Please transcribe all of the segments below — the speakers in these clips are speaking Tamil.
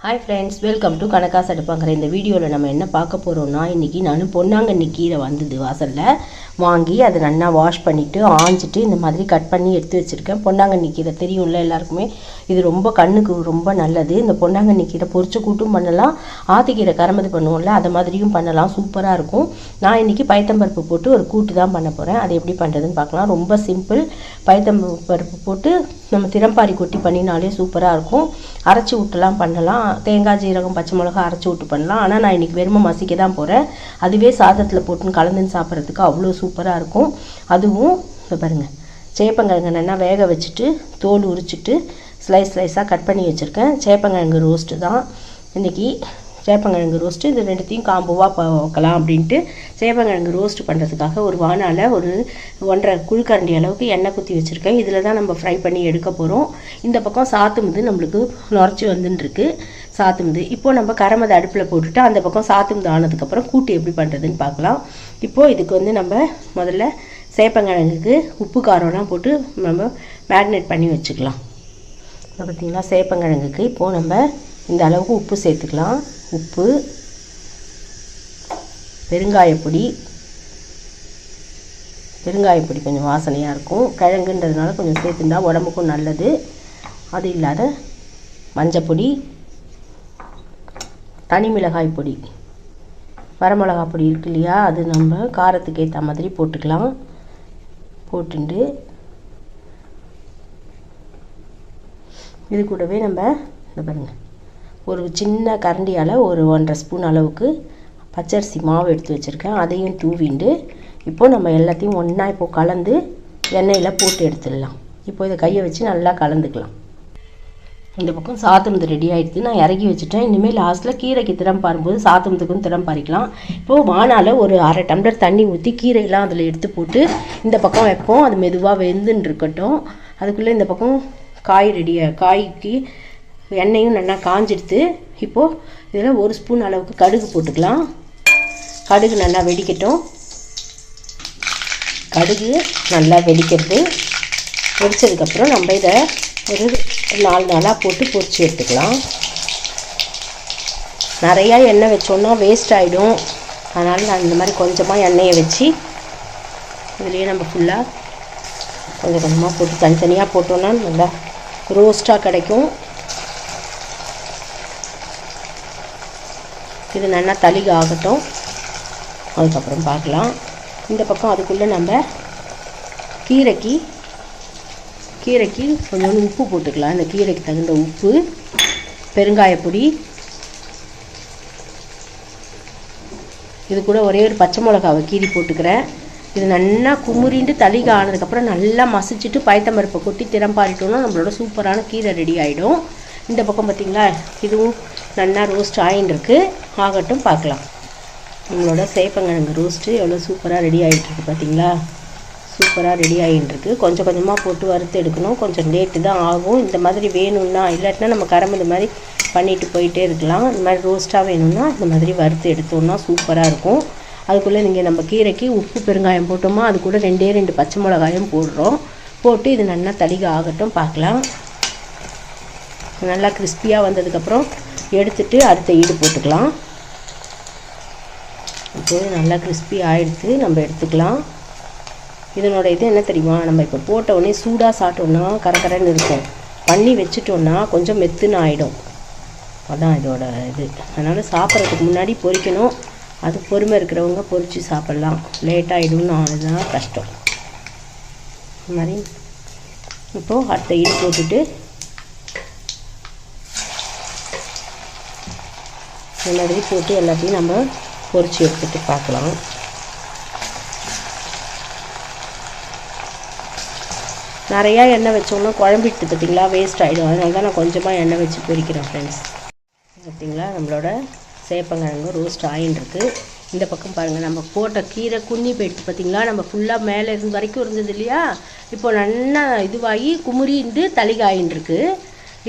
ஹாய் ஃப்ரெண்ட்ஸ் வெல்கம் டு கணக்கா சடுப்பாங்கிற இந்த வீடியோவில் நம்ம என்ன பார்க்க போகிறோம்னா இன்றைக்கி நான் பொன்னாங்கண்ணி கீரை வந்தது வாசலில். வாங்கி அதை நல்லா வாஷ் பண்ணிவிட்டு ஆஞ்சிட்டு இந்த மாதிரி கட் பண்ணி எடுத்து வச்சுருக்கேன். பொன்னாங்கண்ணி கீரை தெரியும்ல எல்லாருக்குமே? இது ரொம்ப கண்ணுக்கு ரொம்ப நல்லது. இந்த பொன்னாங்கண்ணி கீரை பொரிச்ச கூட்டும் பண்ணலாம். ஆத்திக்கீரை கரம்பது பண்ணுவோம்ல அதை மாதிரியும் பண்ணலாம். சூப்பராக இருக்கும். நான் இன்றைக்கி பயத்தம்பருப்பு போட்டு ஒரு கூட்டு தான் பண்ண போகிறேன் அது எப்படி பண்ணுறதுன்னு பார்க்கலாம். ரொம்ப சிம்பிள் பயத்தம்பருப்பு போட்டு நம்ம திறம்பாரி கொட்டி பண்ணினாலே சூப்பராக இருக்கும். அரைச்சி விட்டுலாம் பண்ணலாம். தேங்காய் ஜீரகம் பச்சை மிளகா அரைச்சி விட்டு பண்ணலாம். ஆனால் நான் இன்றைக்கி வெறுமை மசிக்க தான் போகிறேன் அதுவே சாதத்தில் போட்டுன்னு கலந்துன்னு சாப்பிட்றதுக்கு அவ்வளோ சூப்பராக இருக்கும். அதுவும் இப்போ பாருங்கள் சேப்பங்கிழங்கு நல்லா வேக வச்சுட்டு தோல் உரிச்சிட்டு ஸ்லைஸ் ஸ்லைஸாக கட் பண்ணி வச்சுருக்கேன். சேப்பங்கிழங்கு ரோஸ்ட்டு தான். இன்றைக்கி சேப்பங்கிழங்கு ரோஸ்ட்டு இது ரெண்டுத்தையும் காம்போவாக பார்க்கலாம் அப்படின்ட்டு சேப்பங்கிழங்கு ரோஸ்ட் பண்ணுறதுக்காக ஒரு வானால ஒரு ஒன்றரை குழிக்கரண்டி அளவுக்கு எண்ணெய் குத்தி வச்சுருக்கேன். இதில் தான் நம்ம ஃப்ரை பண்ணி எடுக்க போகிறோம் இந்த பக்கம் சாத்தும் வந்து நம்மளுக்கு நுரைச்சி வந்துட்டுருக்கு. சாத்துமுது. இப்போ நம்ம கரமதை அடுப்பில் போட்டுட்டு அந்த பக்கம் சாத்துமுது ஆனதுக்கப்புறம் கூட்டு எப்படி பண்ணுறதுன்னு பார்க்கலாம். இப்போது இதுக்கு வந்து நம்ம முதல்ல சேப்பங்கிழங்குக்கு உப்பு காரம்லாம் போட்டு நம்ம மேரினேட் பண்ணி வச்சுக்கலாம். இப்போ பார்த்திங்கன்னா சேப்பங்கிழங்குக்கு இப்போது நம்ம இந்த அளவுக்கு உப்பு சேர்த்துக்கலாம். உப்பு பெருங்காயப்பொடி பெருங்காயப்பொடி கொஞ்சம் வாசனையாக இருக்கும். கிழங்குன்றதுனால கொஞ்சம் சேர்த்துண்டா உடம்புக்கும் நல்லது. அது இல்லாத மஞ்சப்பொடி தனி மிளகாய் பொடி. வரமிளகா பொடி இருக்கு இல்லையா? அது நம்ம காரத்துக்கு ஏற்ற மாதிரி போட்டுக்கலாம். போட்டுண்டு இது கூடவே நம்ம இந்த பாருங்கள் ஒரு சின்ன கரண்டியால் ஒரு ஒன்றரை ஸ்பூன் அளவுக்கு பச்சரிசி மாவு எடுத்து வச்சுருக்கேன். அதையும் தூவிண்டு இப்போது நம்ம எல்லாத்தையும் ஒன்றா இப்போது கலந்து எண்ணெயில் போட்டு எடுத்துடலாம். இப்போ இதை கையை வச்சு நல்லா கலந்துக்கலாம். இந்த பக்கம் சாத்துமுது ரெடி ஆகிடுது நான் இறக்கி வச்சுட்டேன். இனிமேல் லாஸ்ட்டில் கீரைக்கு திறம் பாரும்போது சாத்துமுதுக்கும் திறம் பறிக்கலாம். இப்போது வானால் ஒரு அரை டம்ளர் தண்ணி ஊற்றி கீரையெல்லாம் அதில் எடுத்து போட்டு இந்த பக்கம் வைப்போம். அது மெதுவாக வெந்துன்னு இருக்கட்டும். அதுக்குள்ளே இந்த பக்கம் காய் ரெடியாக காய்க்கு எண்ணெயும் நல்லா காஞ்சிடுத்து இப்போது இதில் ஒரு ஸ்பூன் அளவுக்கு கடுகு போட்டுக்கலாம். கடுகு நல்லா வெடிக்கட்டும். கடுகு நல்லா வெடிக்கிறது. வெடித்ததுக்கப்புறம் நம்ம இதை ஒரு நாலு நாளாக போட்டு பொறிச்சு எடுத்துக்கலாம். நிறையா எண்ணெய் வச்சோன்னா வேஸ்ட் ஆகிடும் அதனால் நான் இந்த மாதிரி கொஞ்சமாக எண்ணெயை வச்சு இதுலேயே நம்ம ஃபுல்லாக கொஞ்சம் கொஞ்சமாக போட்டு தனித்தனியாக போட்டோன்னா நல்லா ரோஸ்ட்டாக கிடைக்கும். இது நல்லா தளிக ஆகட்டும். அதுக்கப்புறம் பார்க்கலாம். இந்த பக்கம் அதுக்குள்ளே நம்ம கீரைக்கு கீரைக்கு கொஞ்சோண்டு உப்பு போட்டுக்கலாம். இந்த கீரைக்கு தகுந்த உப்பு பெருங்காயப்பொடி. இது கூட ஒரே ஒரு பச்சை மிளகாவை கீரி போட்டுக்கிறேன். இது நல்லா குமுறிண்டு தளிக ஆனதுக்கப்புறம் நல்லா மசிச்சுட்டு பயத்தம்பருப்பை கொட்டி திறம்பாடிட்டோம்னா நம்மளோட சூப்பரான கீரை ரெடி ஆகிடும் இந்த பக்கம் பார்த்திங்களா இதுவும் நல்லா ரோஸ்ட் ஆகிட்டுருக்கு ஆகட்டும் பார்க்கலாம். நம்மளோட சேப்பங்கிழங்கு ரோஸ்ட்டு எவ்வளோ சூப்பராக ரெடி ஆகிட்டுருக்கு பார்த்தீங்களா சூப்பராக ரெடி ஆகிட்டுருக்கு கொஞ்சம் கொஞ்சமாக போட்டு வறுத்து எடுக்கணும். கொஞ்சம் லேட்டு தான் ஆகும். இந்த மாதிரி வேணும்னா இல்லாட்டினா நம்ம கரம்பு இந்த மாதிரி பண்ணிட்டு போயிட்டே இருக்கலாம். இந்த மாதிரி ரோஸ்ட்டாக வேணும்னா இந்த மாதிரி வறுத்து எடுத்தோம்னா சூப்பராக இருக்கும். அதுக்குள்ளே நீங்கள் நம்ம கீரைக்கு உப்பு பெருங்காயம் போட்டோமா அது கூட ரெண்டே ரெண்டு பச்சை மிளகாயும் போடுறோம். போட்டு இது நல்லா தளிக ஆகட்டும் பார்க்கலாம். நல்லா கிறிஸ்பியாக வந்ததுக்கப்புறம் எடுத்துட்டு அடுத்த ஈடு போட்டுக்கலாம். இப்போது நல்லா கிறிஸ்பி ஆகிடுத்து நம்ம எடுத்துக்கலாம். இதனோட இது என்ன தெரியுமா? நம்ம இப்போ போட்ட உடனே சூடாக சாப்பிட்டோன்னா கரகரன்னு இருக்கும். பண்ணி வச்சுட்டோன்னா கொஞ்சம் மெத்துன்னு ஆகிடும் அதான் இதோட இது. அதனால் சாப்பிட்றதுக்கு முன்னாடி பொறிக்கணும். அது பொறுமை இருக்கிறவங்க பொறிச்சு சாப்பிட்லாம். லேட் ஆகிடும்னு அதுதான் கஷ்டம். இது மாதிரி இப்போது அடுத்த இது போட்டுட்டு இந்த மாதிரி போட்டு எல்லாத்தையும் நம்ம பொறிச்சு எடுத்துகிட்டு பார்க்கலாம். நிறையா எண்ணெய் வச்சோம்னா குழம்பிட்டு பார்த்திங்களா வேஸ்ட் ஆகிடும் அதனால தான் நான் கொஞ்சமாக எண்ணெய் வச்சு பொரிக்கிறேன் ஃப்ரெண்ட்ஸ் பார்த்திங்களா நம்மளோட சேப்பங்கிழங்கு ரோஸ்ட் ஆகின்ருக்கு இந்த பக்கம் பாருங்கள் நம்ம போட்ட கீரை குன்னி போயிட்டு பார்த்திங்களா நம்ம ஃபுல்லாக மேலே இருந்து வரைக்கும் இருந்தது இல்லையா? இப்போ நல்லா இதுவாகி குமுறிண்டு தளிகாயின்ருக்கு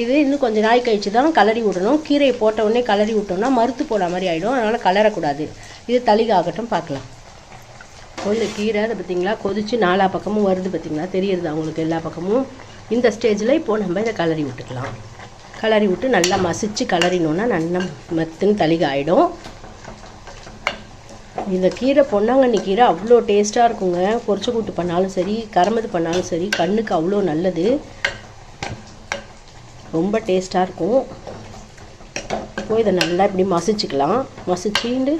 இது இன்னும் கொஞ்சம் நாய் கழிச்சு தான் கலரி விடணும். கீரையை போட்ட உடனே கலரி விட்டோம்னா மறுத்து போன மாதிரி ஆகிடும் அதனால் கலரக்கூடாது. இது தளிகாகட்டும் பார்க்கலாம். கொள்ளு கீரை அதை பார்த்திங்களா? கொதித்து நாலா பக்கமும் வருது பார்த்திங்களா? தெரியுது அவங்களுக்கு எல்லா பக்கமும். இந்த ஸ்டேஜில் இப்போது நம்ம இதை கலரி விட்டுக்கலாம். கிளறி விட்டு நல்லா மசித்து கிளறினோன்னா நல்லா மெத்துன்னு தளிக ஆகிடும் இந்த கீரை பொன்னாங்கண்ணி கீரை அவ்வளோ டேஸ்ட்டாக இருக்குங்க. பொரிச்ச கூட்டு பண்ணாலும் சரி கரமது பண்ணாலும் சரி கண்ணுக்கு அவ்வளோ நல்லது. ரொம்ப டேஸ்ட்டாக இருக்கும். இப்போ இதை நல்லா இப்படி மசிச்சுக்கலாம். மசிச்சுண்டு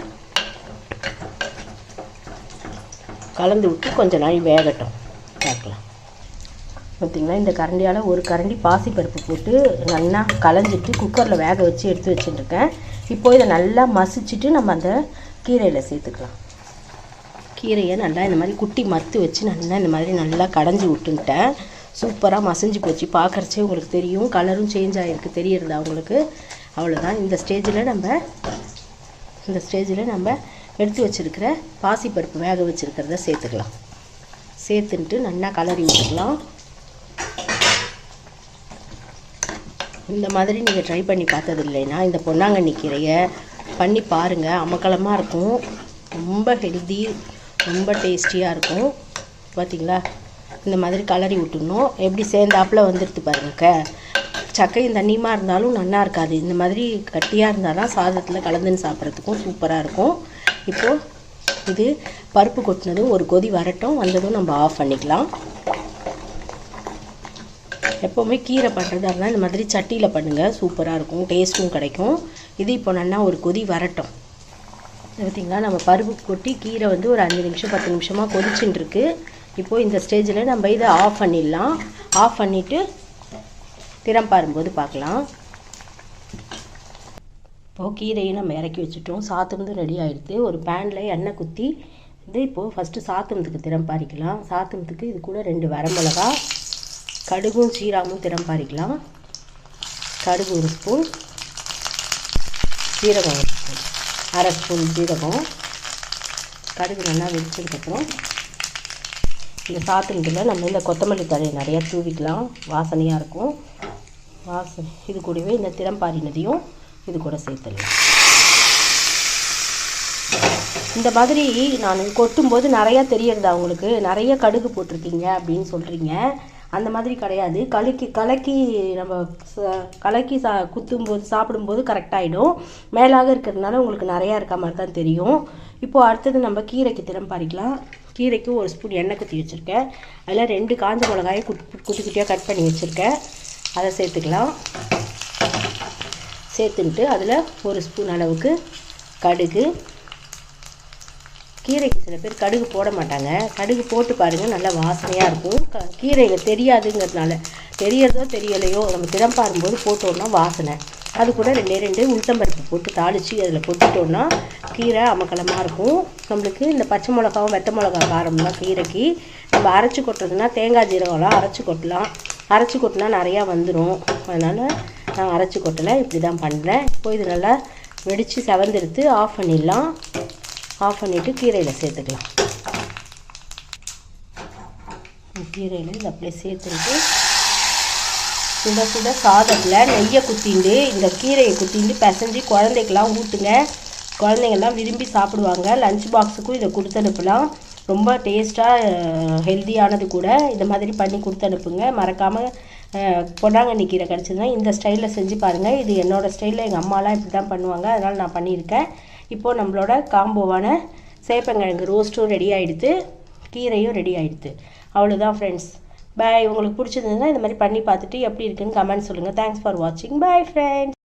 கலந்து விட்டு கொஞ்சம் நாள் வேகட்டும். பார்க்கலாம். பார்த்திங்களா? இந்த கரண்டியால் ஒரு கரண்டி பாசிப்பருப்பு போட்டு நல்லா களைஞ்சிட்டு குக்கரில் வேக வச்சு எடுத்து வச்சுட்டுருக்கேன். இப்போ இதை நல்லா மசிச்சுட்டு நம்ம அந்த கீரையில் சேர்த்துக்கலாம். கீரையை நல்லா இந்த மாதிரி குட்டி மத்து வச்சு நல்லா இந்த மாதிரி நல்லா கடைஞ்சி விட்டுன்ட்டேன் சூப்பராக மசிஞ்சு போச்சு. பார்க்குறச்சே உங்களுக்கு தெரியும். கலரும் சேஞ்ச் ஆகிருக்கு தெரியறதா உங்களுக்கு? அவ்வளோதான் இந்த ஸ்டேஜில் நம்ம இந்த ஸ்டேஜில் நம்ம எடுத்து வச்சுருக்கிற பாசிப்பருப்பு வேக வச்சுருக்கிறத சேர்த்துக்கலாம். சேர்த்துன்ட்டு நல்லா கலரி விட்டுக்கலாம். இந்த மாதிரி நீங்கள் ட்ரை பண்ணி பார்த்தது இல்லைன்னா இந்த பொன்னாங்கண்ணி கீரையை பண்ணி பாருங்கள் அமக்கலமாக இருக்கும். ரொம்ப ஹெல்தி ரொம்ப டேஸ்டியாக இருக்கும். பார்த்தீங்களா இந்த மாதிரி கலரி விட்டுடணும். எப்படி சேர்ந்தாப்புல வந்துடுது பாருங்க. சக்கையும் தண்ணியுமா இருந்தாலும் நல்லா இருக்காது. இந்த மாதிரி கட்டியாக இருந்தால் தான் சாதத்தில் கலந்துன்னு சாப்பிட்றதுக்கும் சூப்பராக இருக்கும். இப்போது இது பருப்பு கொட்டினதும் ஒரு கொதி வரட்டும். வந்ததும் நம்ம ஆஃப் பண்ணிக்கலாம். எப்போவுமே கீரை பண்ணுறதா இருந்தால் இந்த மாதிரி சட்டியில் பண்ணுங்கள் சூப்பராக இருக்கும். டேஸ்ட்டும் கிடைக்கும். இது இப்போ நல்லா ஒரு கொதி வரட்டும். பார்த்தீங்களா நம்ம பருப்பு கொட்டி கீரை வந்து ஒரு அஞ்சு நிமிஷம் பத்து நிமிஷமாக கொதிச்சுட்டுருக்கு இப்போது இந்த ஸ்டேஜில் நம்ம இதை ஆஃப் பண்ணிடலாம். ஆஃப் பண்ணிவிட்டு திறம் பாரும்போது பார்க்கலாம். இப்போது கீரையை நம்ம இறக்கி வச்சுட்டோம். சாத்துனது ரெடி ஆகிடுது ஒரு பேனில் எண்ணெய் குத்தி வந்து இப்போது ஃபஸ்ட்டு சாத்துனதுக்கு திறம் பாரிக்கலாம். சாத்துனதுக்கு இது கூட ரெண்டு வரமிளகா கடுகும் சீரகமும் திறம் பாரிக்கலாம். கடுகு ஒரு ஸ்பூன் சீரகம் ஒரு ஸ்பூன் அரை ஸ்பூன் சீரகம். கடுகு நல்லா வெடிச்சதுக்கப்புறம் இந்த சாத்துனத்தில் நம்ம இந்த கொத்தமல்லி தழையை நிறையா தூவிக்கலாம். வாசனையாக இருக்கும். வாசனை இது கூடவே இந்த திறம்பாரினதையும் இது கூட சேர்த்துடலாம். இந்த மாதிரி நான் கொட்டும்போது நிறையா தெரியறதா உங்களுக்கு? நிறைய கடுகு போட்டிருக்கீங்க அப்படின்னு சொல்கிறீங்க அந்த மாதிரி கிடையாது. கலக்கி கலக்கி நம்ம ச- கலக்கி சா குத்தும்போது சாப்பிடும்போது கரெக்டாகிடும் மேலாக இருக்கிறதுனால உங்களுக்கு நிறையா இருக்க மாதிரி தான் தெரியும். இப்போது அடுத்தது நம்ம கீரைக்கு திறம் பாரிக்கலாம் கீரைக்கு ஒரு ஸ்பூன் எண்ணெய் குத்தி வச்சுருக்கேன். அதில் ரெண்டு காஞ்ச மிளகாயை குட் குட்டி குட்டியாக கட் பண்ணி வச்சுருக்கேன். அதை சேர்த்துக்கலாம். சேர்த்துன்ட்டு அதில் ஒரு ஸ்பூன் அளவுக்கு கடுகு. கீரைக்கு சில பேர் கடுகு போட மாட்டாங்க. கடுகு போட்டு பாருங்கள் நல்லா வாசனையாக இருக்கும். க கீரையில் தெரியாதுங்கிறதுனால தெரியறதோ தெரியலையோ நம்ம திறம் பாரும்போது போட்டோம்னா வாசனை. அது கூட ரெண்டே ரெண்டு உளுத்தம்பருப்பு போட்டு தாளித்து அதில் கொட்டிட்டோம்னா கீரை அமக்கலமாக இருக்கும். நம்மளுக்கு இந்த பச்சை மிளகாவும் வெத்த மிளகா காரம்லாம் கீரைக்கு நம்ம அரைச்சி கொட்டுறதுனா தேங்காய் ஜீரகம்லாம் அரைச்சி கொட்டலாம். அரைச்சி கொட்டினா நிறையா வந்துடும் அதனால் நான் அரைச்சி கொட்டலை இப்படி தான் பண்ணுறேன் இப்போ இது நல்லா வெடித்து செவந்தெடுத்து ஆஃப் பண்ணிடலாம். ஆஃப் பண்ணிவிட்டு கீரையில் சேர்த்துக்கலாம். கீரையில் இதை அப்படியே சேர்த்துட்டு சுட சுட சாதத்தில் நெய்யை குத்திண்டு இந்த கீரையை குத்திண்டு பிசைஞ்சு குழந்தைக்கெல்லாம் ஊட்டுங்க. குழந்தைங்கள்லாம் விரும்பி சாப்பிடுவாங்க. லஞ்ச் பாக்ஸுக்கும் இதை கொடுத்து அனுப்பலாம். ரொம்ப டேஸ்ட்டாக ஹெல்த்தியானது கூட. இந்த மாதிரி பண்ணி கொடுத்து அனுப்புங்க. மறக்காமல் பொன்னாங்கண்ணி கீரை கிடச்சிதுன்னா இந்த ஸ்டைலில் செஞ்சு பாருங்கள் இது என்னோடய ஸ்டைலில் எங்கள் அம்மாலாம் இப்படி தான் பண்ணுவாங்க. அதனால் நான் பண்ணியிருக்கேன். இப்போது நம்மளோட காம்போவான சேப்பங்கிழங்கு ரோஸ்ட்டும் ரெடி ஆகிடுது கீரையும் ரெடி ஆகிடுது அவ்வளோதான் ஃப்ரெண்ட்ஸ் பாய் உங்களுக்கு பிடிச்சிருந்ததுன்னா இந்த மாதிரி பண்ணி பார்த்துட்டு எப்படி இருக்குன்னு கமெண்ட் சொல்லுங்கள் தேங்க்ஸ் ஃபார் வாட்சிங் பை ஃப்ரெண்ட்ஸ்